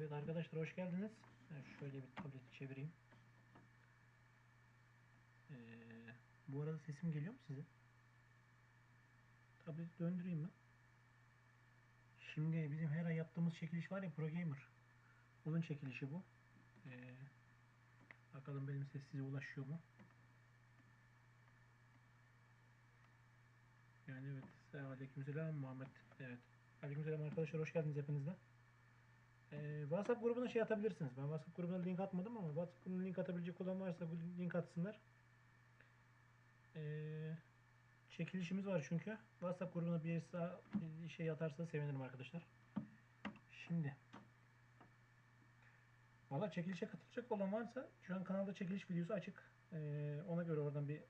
Evet arkadaşlar hoş geldiniz. Ben şöyle bir tableti çevireyim. Ee, bu arada sesim geliyor mu size? Tableti döndüreyim mi? Şimdi bizim her ay yaptığımız çekiliş var ya Pro Gamer. Onun çekilişi bu. Ee, bakalım benim ses size ulaşıyor mu? Yani evet. Aleykümselam Muhammed. Evet. Aleykümselam arkadaşlar hoş geldiniz hepiniz de. Ee, WhatsApp grubuna şey atabilirsiniz. Ben WhatsApp grubuna link atmadım ama WhatsApp grubuna link atabilecek olan varsa bu link atsınlar. Ee, çekilişimiz var çünkü. WhatsApp grubuna birisi şey atarsa sevinirim arkadaşlar. Şimdi Valla çekilişe katılacak olan varsa şu an kanalda çekiliş videosu açık. Ee, ona göre oradan bir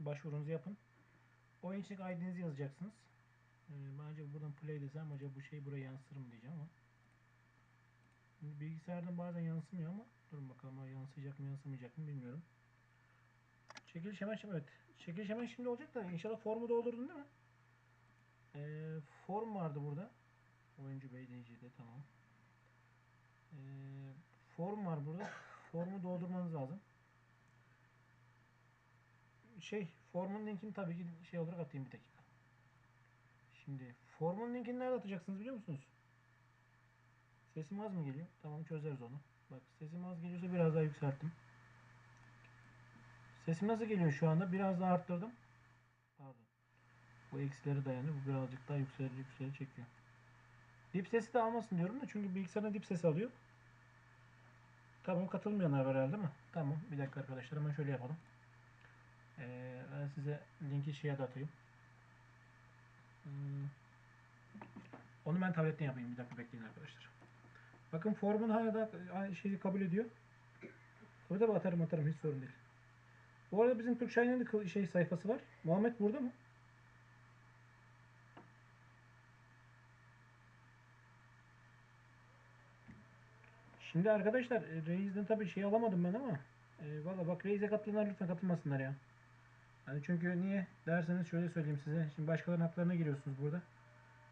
başvurunuzu yapın. Oyun içindeki ID'nizi yazacaksınız. Ee, ben acaba buradan play desem acaba bu şey buraya yansır mı diyeceğim ama. Bilgisayardan bazen yansımıyor ama durun bakalım yansıyacak mı yansımayacak mı bilmiyorum. Çekiliş hemen şimdi evet. Çekiliş hemen şimdi olacak da inşallah formu doldurdun değil mi? Ee, form vardı burada. Oyuncu Bey DC'de tamam. Ee, form var burada. Formu doldurmanız lazım. Şey formun linkini tabii ki şey olarak atayım bir dakika. Şimdi formun linkini nerede atacaksınız biliyor musunuz? Sesim az mı geliyor? Tamam çözeriz onu. Bak sesim az geliyorsa biraz daha yükselttim. Sesim nasıl geliyor şu anda? Biraz daha arttırdım. Pardon. Bu eksileri dayanıyor. Bu birazcık daha yükseli yükseli çekiyor. Dip sesi de almasın diyorum da çünkü bilgisayarın dip sesi alıyor. Tamam katılmayanlar var herhalde mi? Tamam. Bir dakika arkadaşlar hemen şöyle yapalım. Ee, ben size linki şeye de atayım. Hmm. Onu ben tabletten yapayım. Bir dakika bekleyin arkadaşlar. Bakın formun hala da aynı şeyi kabul ediyor. Tabii tabii atarım atarım hiç sorun değil. Bu arada bizim Türk Şahin'in şey sayfası var. Muhammed burada mı? Şimdi arkadaşlar e, Reis'den tabii şey alamadım ben ama e, valla bak Reis'e katılanlar lütfen katılmasınlar ya. Yani çünkü niye derseniz şöyle söyleyeyim size. Şimdi başkalarının haklarına giriyorsunuz burada.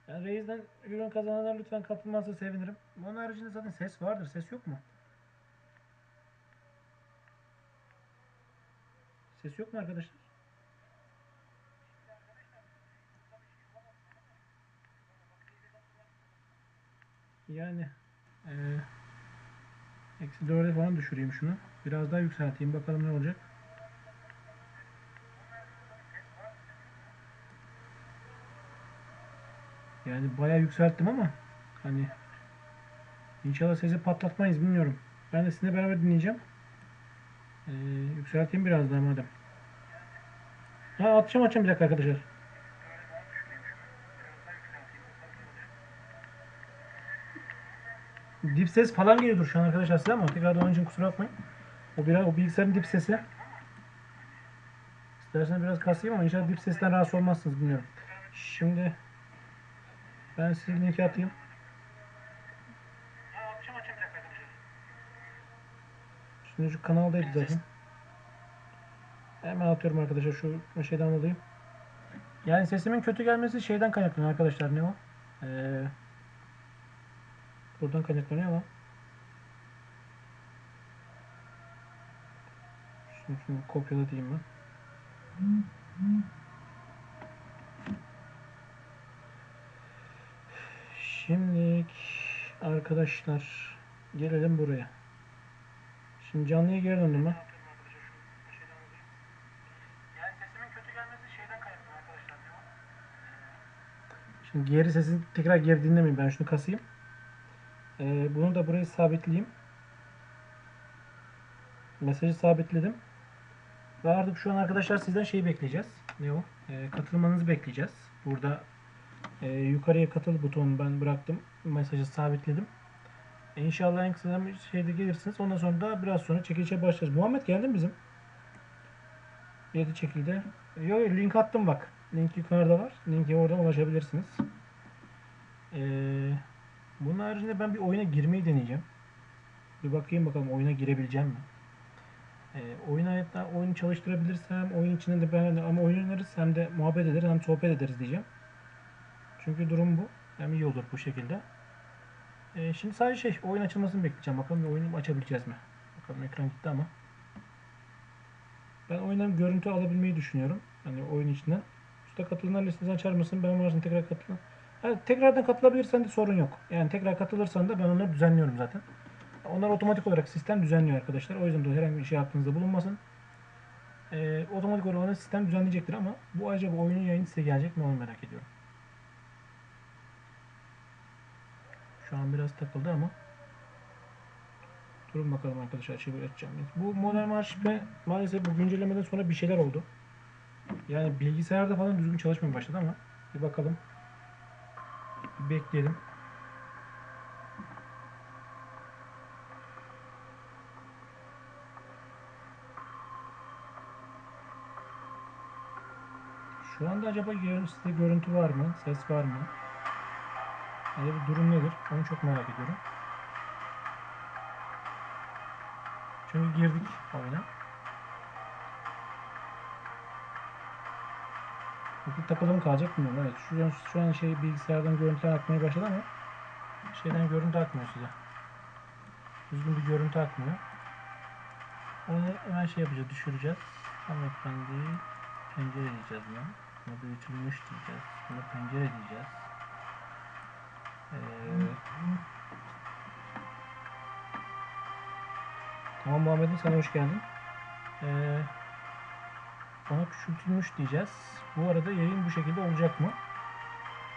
Yani Reis'den ürün kazananlar lütfen katılmazsa sevinirim. Onun haricinde zaten ses vardır. Ses yok mu? Ses yok mu arkadaşlar? Yani eksi 4'e falan düşüreyim şunu. Biraz daha yükselteyim. Bakalım ne olacak. Yani bayağı yükselttim ama hani inşallah sesi patlatmayız bilmiyorum. Ben de sizinle beraber dinleyeceğim. Ee, yükselteyim biraz daha madem. Ha atacağım atacağım bir dakika arkadaşlar. Dip ses falan geliyordur şu an arkadaşlar size ama tekrardan onun için kusura bakmayın. O biraz o bilgisayarın dip sesi. İstersen biraz kasayım ama inşallah dip sesten rahatsız olmazsınız bilmiyorum. Şimdi ben size linki atayım. Şimdi şu kanaldaydı zaten. Hemen atıyorum arkadaşlar şu şeyden alayım. Yani sesimin kötü gelmesi şeyden kaynaklanıyor arkadaşlar ne o? Ee, buradan kaynaklanıyor ama. Şunu, şunu kopyalatayım ben. Şimdi arkadaşlar gelelim buraya. Şimdi canlıya geri döndüm ben. Şimdi geri sesi tekrar geri dinlemeyin. Ben şunu kasayım. Ee, bunu da buraya sabitleyeyim. Mesajı sabitledim. Ve artık şu an arkadaşlar sizden şeyi bekleyeceğiz. Ne o? Ee, katılmanızı bekleyeceğiz. Burada e, yukarıya katıl butonunu ben bıraktım. Mesajı sabitledim. E, İnşallah en kısa şeyde gelirsiniz. Ondan sonra da biraz sonra çekilişe başlarız. Muhammed geldi bizim? 7 çekildi. Yok link attım bak. Link yukarıda var. Linke oradan ulaşabilirsiniz. Ee, bunun haricinde ben bir oyuna girmeyi deneyeceğim. Bir bakayım bakalım oyuna girebileceğim mi? Ee, oyun hayatta oyunu çalıştırabilirsem oyun içinde de ben ama oyun oynarız hem de muhabbet ederiz hem sohbet ederiz diyeceğim. Çünkü durum bu. Hem iyi olur bu şekilde. Ee, şimdi sadece şey oyun açılmasını bekleyeceğim. Bakalım bir oyunu açabileceğiz mi? Bakalım ekran gitti ama. Ben oyundan görüntü alabilmeyi düşünüyorum. Hani oyun içinden. Usta katılanlar listesini açar mısın? Ben varsın tekrar katıl. Ha, tekrardan katılabilirsen de sorun yok. Yani tekrar katılırsan da ben onları düzenliyorum zaten. Onlar otomatik olarak sistem düzenliyor arkadaşlar. O yüzden de herhangi bir şey aklınızda bulunmasın. Ee, otomatik olarak sistem düzenleyecektir ama bu acaba oyunun yayını size gelecek mi onu merak ediyorum. Şu an biraz takıldı ama durun bakalım arkadaşlar şey açacağım. Bu Modern Arşiv'e maalesef bu güncellemeden sonra bir şeyler oldu. Yani bilgisayarda falan düzgün çalışmaya başladı ama bir bakalım. Bir bekleyelim. Şu anda acaba site görüntü var mı? Ses var mı? Bir durum nedir? Onu çok merak ediyorum. Çünkü girdik oyuna. Peki takılı mı kalacak bilmiyorum. Evet şu an, şu an şey bilgisayardan görüntüler akmaya başladı ama şeyden görüntü akmıyor size. Düzgün bir görüntü akmıyor. Onu hemen şey yapacağız, düşüreceğiz. Hanımefendi pencere diyeceğiz buna. Buna büyütülmüş diyeceğiz. Buna pencere diyeceğiz. Ee, tamam Muhammed'in sana hoş geldin. Ee, ona küçültülmüş diyeceğiz. Bu arada yayın bu şekilde olacak mı?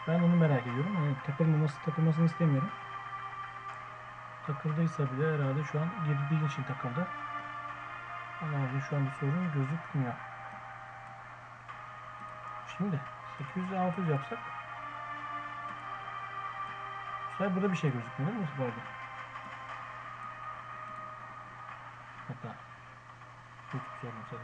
Ben onu merak ediyorum. Yani takılmaması, takılmasını istemiyorum. Takıldıysa bile herhalde şu an girdiği için takıldı. Ama şu an bir sorun gözükmüyor. Şimdi 800 600 yapsak sefer burada bir şey gözükmüyor değil mi bu de? Hatta YouTube sorun sana.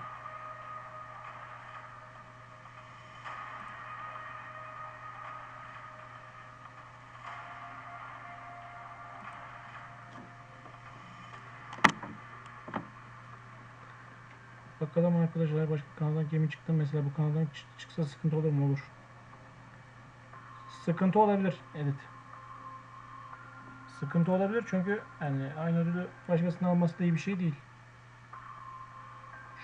Bakalım arkadaşlar başka kanaldan gemi çıktı mesela bu kanaldan çı- çıksa sıkıntı olur mu? Olur. Sıkıntı olabilir. Evet. Sıkıntı olabilir çünkü yani aynı ödülü başkasının alması da iyi bir şey değil.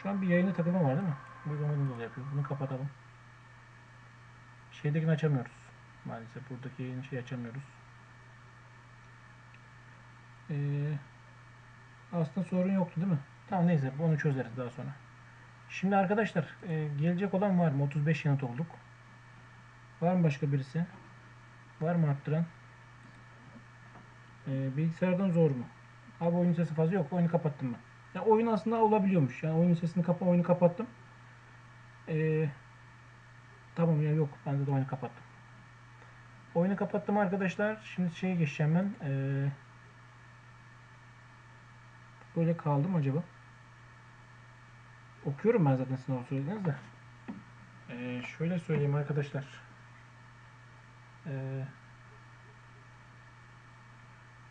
Şu an bir yayına takılma var değil mi? Uygulamadan dolayı yapıyor. Bunu kapatalım. Şeydekini açamıyoruz. Maalesef buradaki yayını şey açamıyoruz. Ee, aslında sorun yoktu değil mi? Tamam neyse onu çözeriz daha sonra. Şimdi arkadaşlar e, gelecek olan var mı? 35 yanıt olduk. Var mı başka birisi? Var mı arttıran? E, bilgisayardan zor mu? Abi oyun sesi fazla yok. Oyunu kapattım ben. Ya oyun aslında olabiliyormuş. Yani oyun sesini kapa oyunu kapattım. E, tamam ya yok. Ben de oyunu kapattım. Oyunu kapattım arkadaşlar. Şimdi şeye geçeceğim ben. E, böyle kaldım acaba? Okuyorum ben zaten sınav söylediniz de. Ee, şöyle söyleyeyim arkadaşlar. Ee,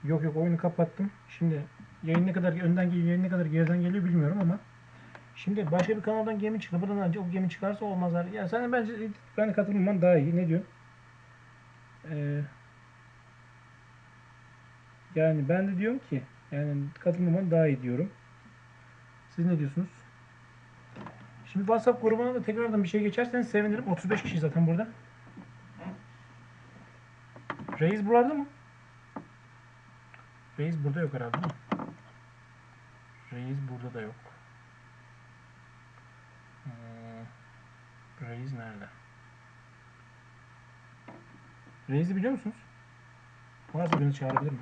yok yok oyunu kapattım. Şimdi yayın ne kadar önden geliyor, yayın ne kadar geriden geliyor bilmiyorum ama şimdi başka bir kanaldan gemi çıktı. Buradan önce o gemi çıkarsa olmazlar. Ya sen bence ben katılmaman daha iyi. Ne diyorsun? Ee, yani ben de diyorum ki yani katılmaman daha iyi diyorum. Siz ne diyorsunuz? Şimdi WhatsApp grubuna da tekrardan bir şey geçerseniz sevinirim. 35 kişi zaten burada. Reis buralarda mı? Reis burada yok herhalde değil mi? Reis burada da yok. Hmm, nerede? Reis'i biliyor musunuz? Varsa birini çağırabilir mi?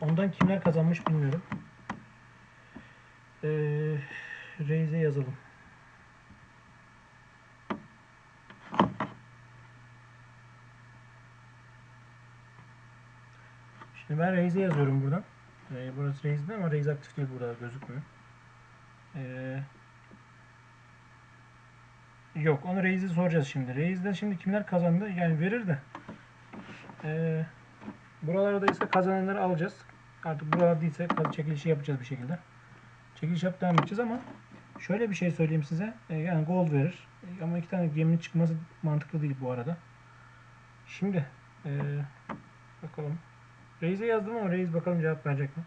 Ondan kimler kazanmış bilmiyorum. Ee, Reis'e yazalım. Şimdi ben Reis'e yazıyorum buradan. Ee, burası değil ama Reis aktif değil burada gözükmüyor. Ee, yok onu Reis'e soracağız şimdi. Reis'de şimdi kimler kazandı? Yani verir de. Ee, buralarda ise kazananları alacağız. Artık buralarda değilse çekilişi yapacağız bir şekilde. Çekiliş yap devam edeceğiz ama şöyle bir şey söyleyeyim size. E, yani gold verir. E, ama iki tane geminin çıkması mantıklı değil bu arada. Şimdi Ee, bakalım. Reis'e yazdım ama Reis bakalım cevap verecek mi?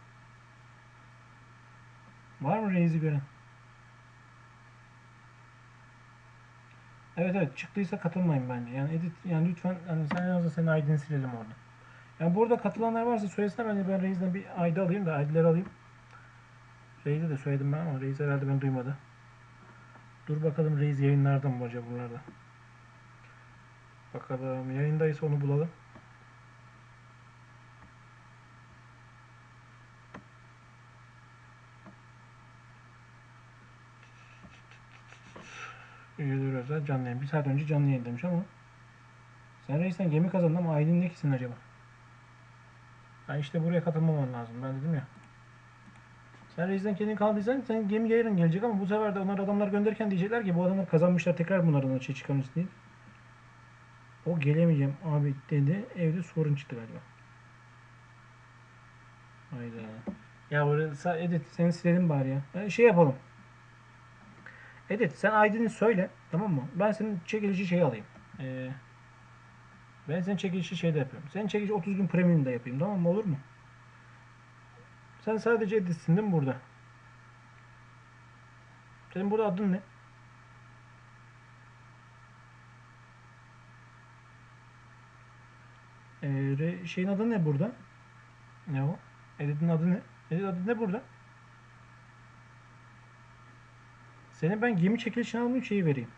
Var mı Reis'i gören? Evet evet çıktıysa katılmayın bence. Yani edit yani lütfen hani sen yazda senin ID'ni silelim orada. Yani burada katılanlar varsa söylesinler ben de ben Reis'den bir ID alayım da ID'leri alayım. Reis'e de söyledim ben ama Reis herhalde beni duymadı. Dur bakalım Reis yayınlarda mı acaba buralarda? Bakalım yayındaysa onu bulalım. Üyeler özel canlı yayın. Bir saat önce canlı yayın demiş ama sen reisten gemi kazandın ama Aydın ne kisin acaba? Ben işte buraya katılmaman lazım. Ben dedim ya. Sen reisten kendin kaldıysan senin gemi yarın gelecek ama bu sefer de onlar adamlar gönderirken diyecekler ki bu adamlar kazanmışlar tekrar bunlardan şey çıkarmış diye. O gelemeyeceğim abi dedi. Evde sorun çıktı galiba. Hayda. Ya orada edit seni silelim bari ya. Yani şey yapalım. Edit sen ID'ni söyle tamam mı? Ben senin çekilişi şey alayım. Ee, ben senin çekilişi şeyde yapıyorum. Senin çekilişi 30 gün premium'da yapayım tamam mı? Olur mu? Sen sadece editsin değil mi burada? Senin burada adın ne? Ee, şeyin adı ne burada? Ne o? Edit'in adı ne? Edit adı ne burada? Senin ben gemi çekilişini almayayım şeyi vereyim.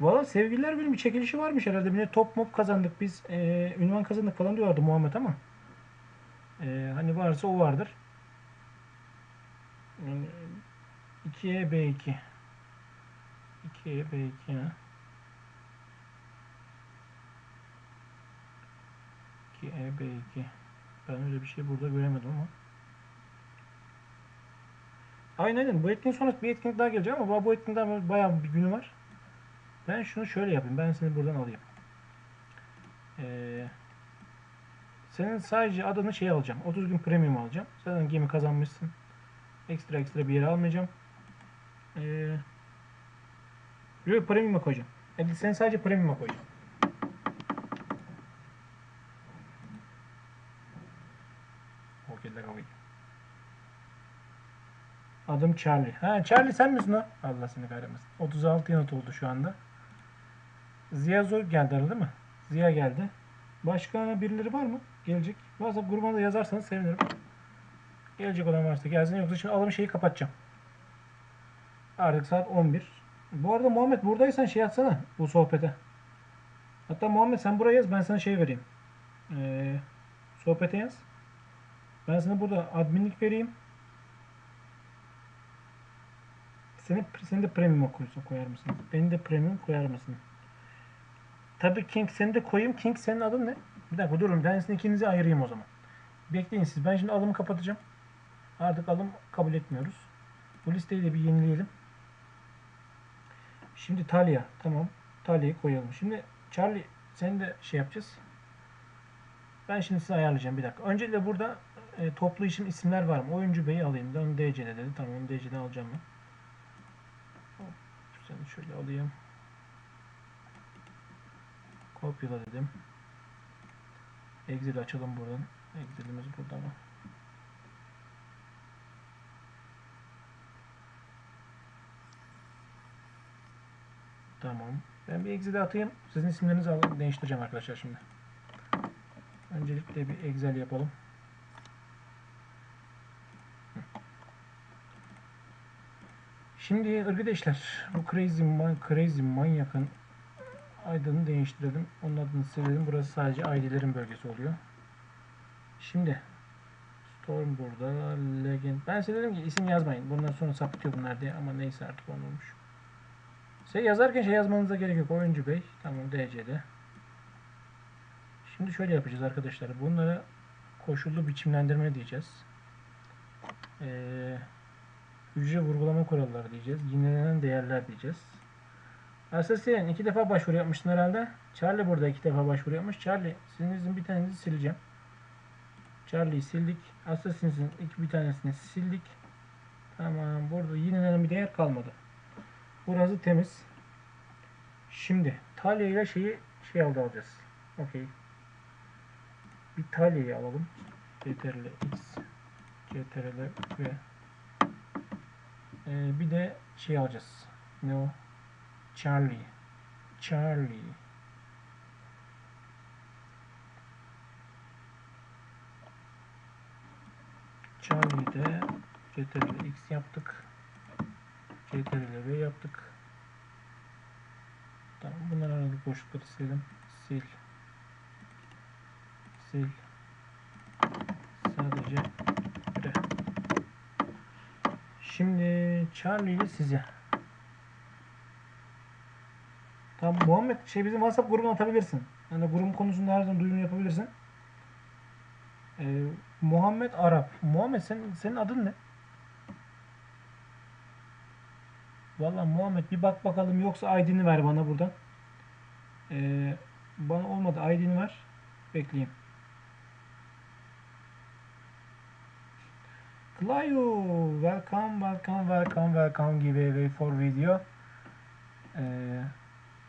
Valla sevgililer günü bir çekilişi varmış herhalde. Bir top mop kazandık biz. Ee, ünvan kazandık falan diyorlardı Muhammed ama. Ee, hani varsa o vardır. Yani 2'ye B2. 2'ye B2 ha. 2'ye B2. Ben öyle bir şey burada göremedim ama. Aynen aynen. Bu etkinlik sonrası bir etkinlik daha gelecek ama bu etkinlik daha bayağı bir günü var. Ben şunu şöyle yapayım. Ben seni buradan alayım. Ee, senin sadece adını şey alacağım. 30 gün premium alacağım. Zaten gemi kazanmışsın. Ekstra ekstra bir yere almayacağım. Ee, premium'a koyacağım. Yani sen sadece premium'a koyacağım. Okey, okay. Adım Charlie. Ha Charlie sen misin o? Allah seni kahretmesin. 36 yanıt oldu şu anda. Ziya Zor geldi değil mi? Ziya geldi. Başka birileri var mı? Gelecek. WhatsApp grubuna da yazarsanız sevinirim. Gelecek olan varsa gelsin. Yoksa şimdi alım şeyi kapatacağım. Artık saat 11. Bu arada Muhammed buradaysan şey atsana bu sohbete. Hatta Muhammed sen buraya yaz ben sana şey vereyim. Ee, sohbete yaz. Ben sana burada adminlik vereyim. Seni, seni de premium koysun, koyar mısın? Beni de premium koyar mısın? Tabii King seni de koyayım. King senin adın ne? Bir dakika durun. Ben sizin ikinizi ayırayım o zaman. Bekleyin siz. Ben şimdi alımı kapatacağım. Artık alım kabul etmiyoruz. Bu listeyi de bir yenileyelim. Şimdi Talia. Tamam. Talia'yı koyalım. Şimdi Charlie seni de şey yapacağız. Ben şimdi size ayarlayacağım bir dakika. Öncelikle burada e, toplu işim isimler var mı? Oyuncu beyi alayım. Onu DC'de dedi. Tamam onu DC'den alacağım ben. Seni şöyle alayım. Kopyala dedim. Exit açalım buradan. Exit'imiz burada mı? Tamam. Ben bir exit'e atayım. Sizin isimlerinizi alıp değiştireceğim arkadaşlar şimdi. Öncelikle bir Excel yapalım. Şimdi arkadaşlar bu Crazy, Man Crazy Manyak'ın adını değiştirelim. Onun adını silelim. Burası sadece ID'lerin bölgesi oluyor. Şimdi Storm burada. Legend. Ben size dedim ki isim yazmayın. Bundan sonra sapıtıyor bunlar diye. Ama neyse artık onu olmuş. Şey yazarken şey yazmanıza gerek yok. Oyuncu bey. Tamam DC'de. Şimdi şöyle yapacağız arkadaşlar. Bunlara koşullu biçimlendirme diyeceğiz. Ee, hücre vurgulama kuralları diyeceğiz. Yinelenen değerler diyeceğiz. Assassin iki defa başvuru yapmıştın herhalde. Charlie burada iki defa başvuru yapmış. Charlie sizin bir tanenizi sileceğim. Charlie'yi sildik. Assassin'in iki bir tanesini sildik. Tamam. Burada yinelenen bir değer kalmadı. Burası temiz. Şimdi Talia ile şeyi şey aldı alacağız. Okey. Bir Talya'yı alalım. CTRL X, CTRL V. Ee, bir de şey alacağız. Ne o? Charlie. Charlie. Charlie'de CTRL X yaptık. CTRL V yaptık. Tamam bunları aralık boşlukları silelim. Sil. Sil. Sadece. Şimdi Charlie ile size. Tamam Muhammed şey bizim WhatsApp grubuna atabilirsin. Yani grup konusunda her zaman duyurum yapabilirsin. Ee, Muhammed Arap. Muhammed sen, senin adın ne? Vallahi Muhammed bir bak bakalım yoksa ID'ni ver bana buradan. Ee, bana olmadı ID'ni ver. Bekleyeyim. Clayo, welcome, welcome, welcome, welcome giveaway for video. Ee,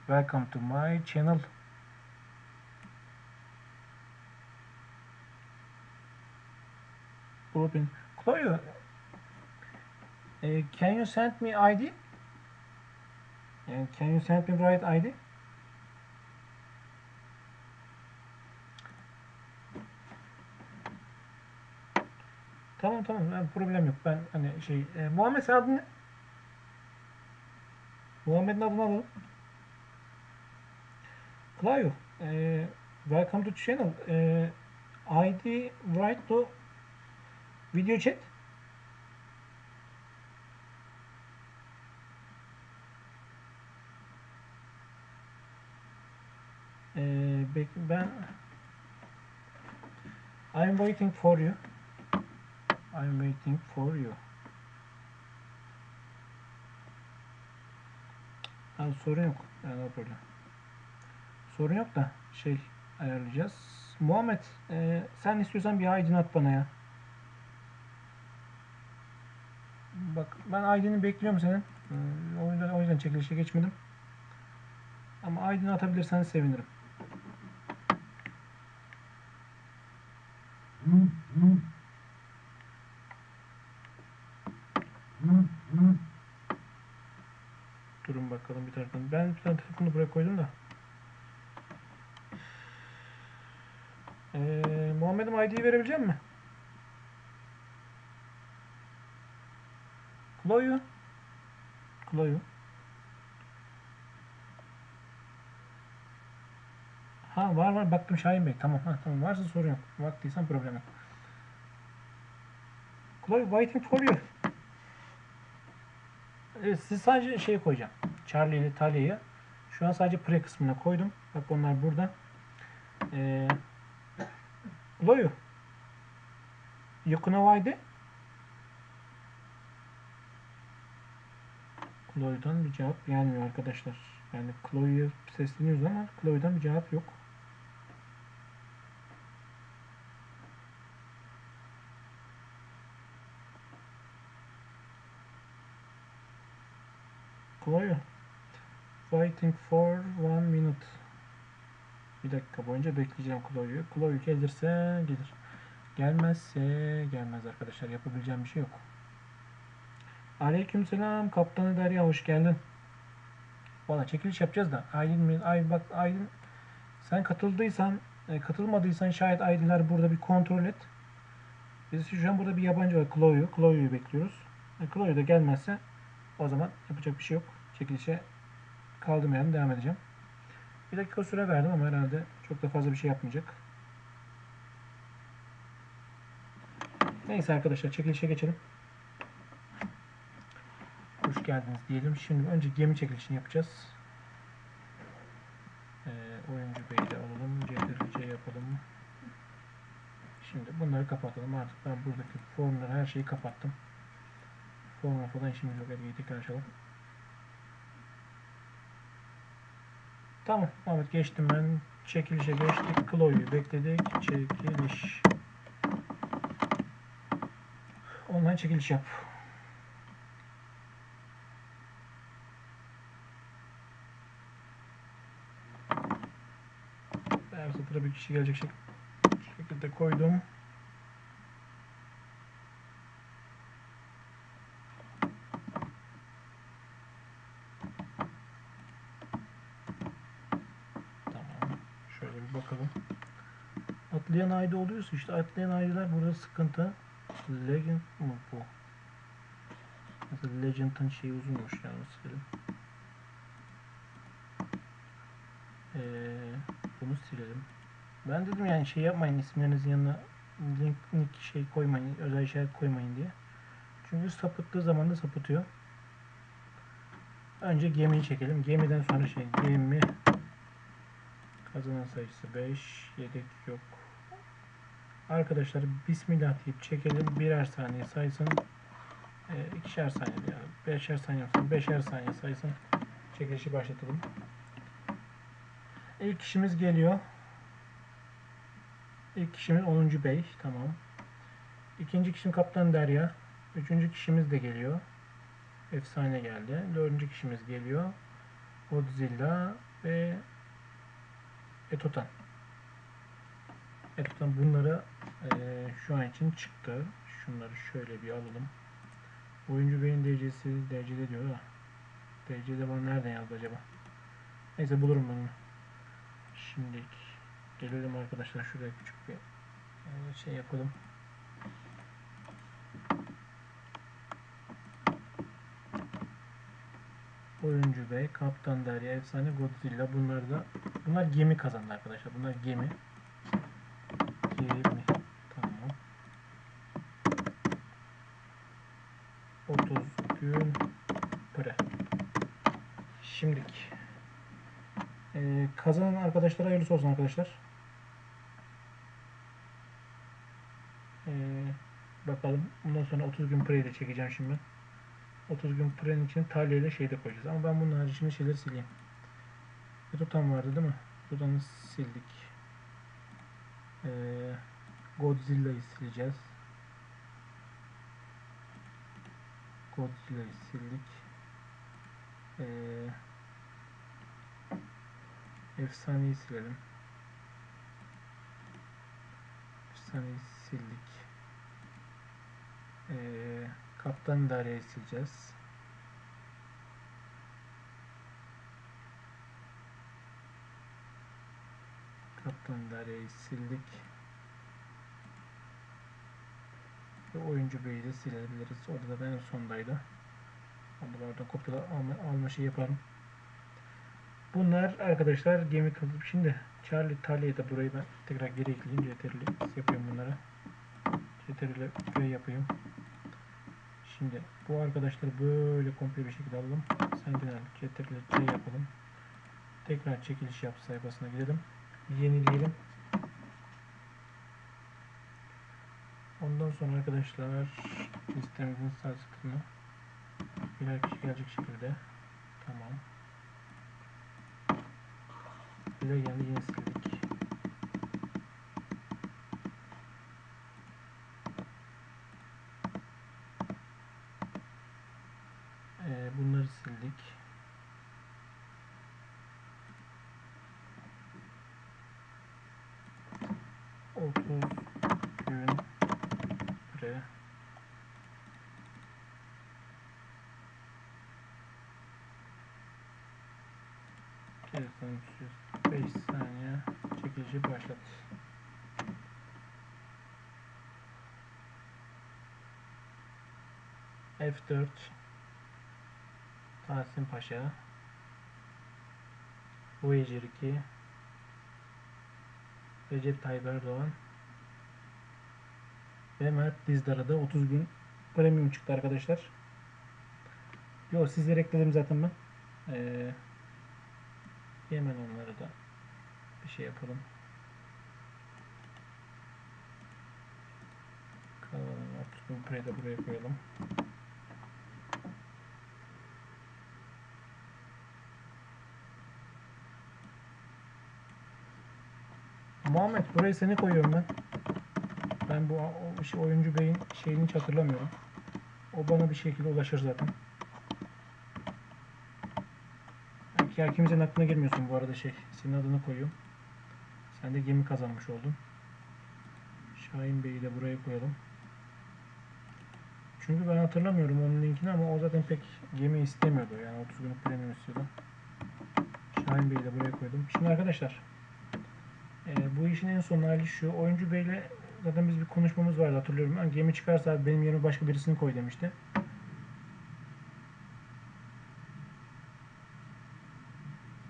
welcome to my channel. Open. Clayo, uh, can you send me ID? And can you send me right ID? Tamam tamam ben problem yok. Ben hani şey e, Muhammed sen adın ne? Muhammed'in adını alalım. Claudio, e, welcome to channel. E, ID right to video chat. E, ben I'm waiting for you. I'm waiting for you. Ha, sorun yok. Yani o problem. Sorun yok da şey ayarlayacağız. Muhammed e, sen istiyorsan bir ID'ni at bana ya. Bak ben ID'ni bekliyorum senin. O yüzden, o yüzden çekilişe geçmedim. Ama ID'ni atabilirsen sevinirim. Durun bakalım bir taraftan. Ben bir tane telefonu buraya koydum da. Ee, ID'yi verebilecek mi? Chloe. Chloe. Ha var var baktım Şahin Bey. Tamam ha tamam varsa sorun yok. Baktıysan problem yok. Chloe waiting for you. Evet siz sadece şey koyacağım. Charlie ile Talia'yı. Şu an sadece pre kısmına koydum. Bak onlar burada. Ee, Chloe. ID? Chloe'dan bir cevap gelmiyor arkadaşlar. Yani Chloe'ye sesleniyoruz ama Chloe'dan bir cevap yok. Chloe. Waiting for one minute. Bir dakika boyunca bekleyeceğim Chloe'yu. Chloe gelirse gelir. Gelmezse gelmez arkadaşlar. Yapabileceğim bir şey yok. Aleykümselam Kaptanı Derya hoş geldin. Valla çekiliş yapacağız da Aydın mı? Ay bak Aydın sen katıldıysan e, katılmadıysan şayet Aydınlar burada bir kontrol et. Biz şu an burada bir yabancı var Chloe'yu. Chloe'yu bekliyoruz. E, Chloe da gelmezse o zaman yapacak bir şey yok. Çekilişe kaldığım devam edeceğim. Bir dakika süre verdim ama herhalde çok da fazla bir şey yapmayacak. Neyse arkadaşlar çekilişe geçelim. Hoş geldiniz diyelim. Şimdi önce gemi çekilişini yapacağız. Ee, oyuncu Bey'i de alalım. CTRL-C yapalım. Şimdi bunları kapatalım. Artık ben buradaki formları her şeyi kapattım. Formla falan işimiz yok. Hadi tekrar açalım. Tamam. Evet geçtim ben. Çekilişe geçtik. Chloe'yu bekledik. Çekiliş. Online çekiliş yap. Verse Center'a bir kişi gelecek şek şekilde koydum. Şöyle bakalım. Atlayan ayda oluyorsa işte atlayan aydılar burada sıkıntı. Legend mı bu? Mesela Legend'ın şeyi uzunmuş yalnız silelim. Ee, bunu silelim. Ben dedim yani şey yapmayın isimlerinizin yanına link, link şey koymayın, özel işaret koymayın diye. Çünkü sapıttığı zaman da sapıtıyor. Önce gemiyi çekelim. Gemiden sonra şey gemi kazanan sayısı 5 yedek yok. Arkadaşlar Bismillah deyip çekelim. Birer saniye saysın. E, ikişer saniye yani. Beşer saniye yapsın. Beşer saniye saysın. Çekilişi başlatalım. İlk kişimiz geliyor. İlk kişimiz 10. Bey. Tamam. İkinci kişim Kaptan Derya. Üçüncü kişimiz de geliyor. Efsane geldi. Dördüncü kişimiz geliyor. Godzilla ve Etotan. Etotan bunları eee, şu an için çıktı. Şunları şöyle bir alalım. Oyuncu beyin derecesi derecede diyor da. Derecede bana nereden yazdı acaba? Neyse bulurum ben onu. Şimdi gelelim arkadaşlar şuraya küçük bir eee, şey yapalım. Oyuncu Bey, Kaptan Derya, Efsane Godzilla bunlar da bunlar gemi kazandı arkadaşlar. Bunlar. Gemi. Tamam. 30 gün pre. Şimdilik. Ee, kazanan arkadaşlara hayırlısı olsun arkadaşlar. Ee, bakalım. Bundan sonra 30 gün pre ile çekeceğim şimdi ben. 30 gün prenin için talya ile şey de koyacağız. Ama ben bunun haricinde şeyleri sileyim. Tutan vardı değil mi? Tutan'ı sildik. Ee, Godzilla'yı sileceğiz. Godzilla'yı sildik. Ee, efsaneyi silelim. Efsaneyi sildik. Ee, Kaptan Darya'yı sileceğiz. Kaptan Darya'yı sildik. Ve oyuncu beyi de silebiliriz. Orada da en sondaydı. Onu da oradan kopyala alma, alma şey yaparım. Bunlar arkadaşlar gemi kazıp şimdi Charlie Talya'yı da burayı ben tekrar geri ekleyeyim. Yeterli yapıyorum bunları. Yeterli köy yapayım. Şimdi bu arkadaşları böyle komple bir şekilde alalım. Sentinel Ctrl C yapalım. Tekrar çekiliş yap sayfasına gidelim. Yenileyelim. Ondan sonra arkadaşlar listemizin sağ tıkını birer kişi gelecek şekilde tamam. Bile geldi. Ee, bunları sildik. Otuz gün pre Telefon 5 saniye çekilişi başlat. F4 Tahsin Paşa Voyager 2 Recep Tayyip Erdoğan ve Mert Dizdar'a da 30 gün premium çıktı arkadaşlar. Yo sizlere ekledim zaten ben. Ee, hemen onları da bir şey yapalım. 30 gün pre de buraya koyalım. Muhammed buraya seni koyuyorum ben. Ben bu o, şey, oyuncu beyin şeyini hiç hatırlamıyorum. O bana bir şekilde ulaşır zaten. Ya kimsenin aklına girmiyorsun bu arada şey. Senin adını koyuyorum. Sen de gemi kazanmış oldun. Şahin Bey'i de buraya koyalım. Çünkü ben hatırlamıyorum onun linkini ama o zaten pek gemi istemiyordu. Yani 30 günlük premium istiyordu. Şahin Bey'i de buraya koydum. Şimdi arkadaşlar e, bu işin en son hali şu. Oyuncu Bey'le zaten biz bir konuşmamız vardı hatırlıyorum. Yani gemi çıkarsa abi benim yerime başka birisini koy demişti.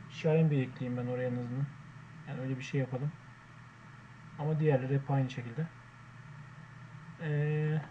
Şahin Bey ekleyeyim ben oraya en azından. Yani öyle bir şey yapalım. Ama diğerleri hep aynı şekilde. Eee